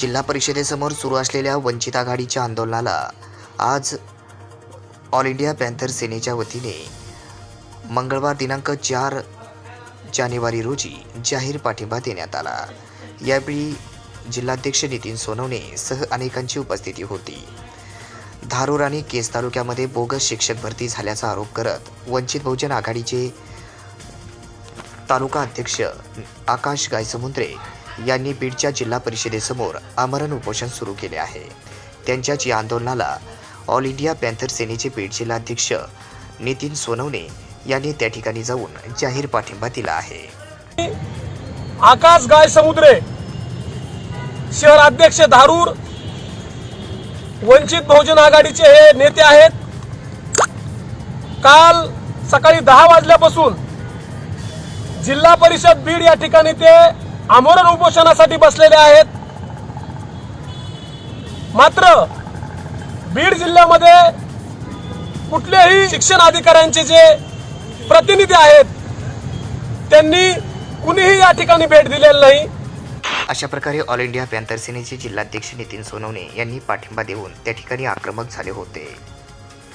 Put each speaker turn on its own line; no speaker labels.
जिल्हा परिषदेसमोर सुरू असलेल्या वंचित आघाडीच्या आंदोलनाला आज ऑल इंडिया पॅन्थर सेनेच्या वतीने मंगळवार दिनांक चार जानेवारी रोजी जाहीर पाठिंबा देण्यात आला. यावेळी जिल्हाध्यक्ष नितीन सोनवणे सह अनेकांची उपस्थिती होती. धारूर आणि केस तालुक्यामध्ये बोगस शिक्षक भरती झाल्याचा आरोप करत वंचित बहुजन आघाडीचे तालुका अध्यक्ष आकाश गायसमुद्रे यांनी बीडच्या जिल्हा परिषदेसमोर आमरण उपोषण सुरू केले आहे. त्यांच्याच या आंदोलनाला ऑल इंडिया पॅन्थर सेनेचे बीड जिल्हाध्यक्ष नितीन सोनवणे यांनी त्या ठिकाणी जाऊन जाहीर पाठिंबा दिला आहे.
आकाश गाय समुद्रे शहर अध्यक्ष धारूर वंचित बहुजन आघाडीचे हे नेते आहेत. काल सकाळी दहा वाजल्यापासून जिल्हा परिषद बीड या ठिकाणी ते आमरण उपोषणासाठी बसलेले आहेत. मात्र बीड जिल्ह्यामध्ये कुठल्याही शिक्षण अधिकाऱ्यांचे जे प्रतिनिधी आहेत त्यांनी कुणीही या ठिकाणी भेट दिलेली नाही.
अशा प्रकारे ऑल इंडिया पॅन्थर सेनेचे जिल्हाध्यक्ष नितीन सोनवणे यांनी पाठिंबा देऊन त्या ठिकाणी आक्रमक झाले होते.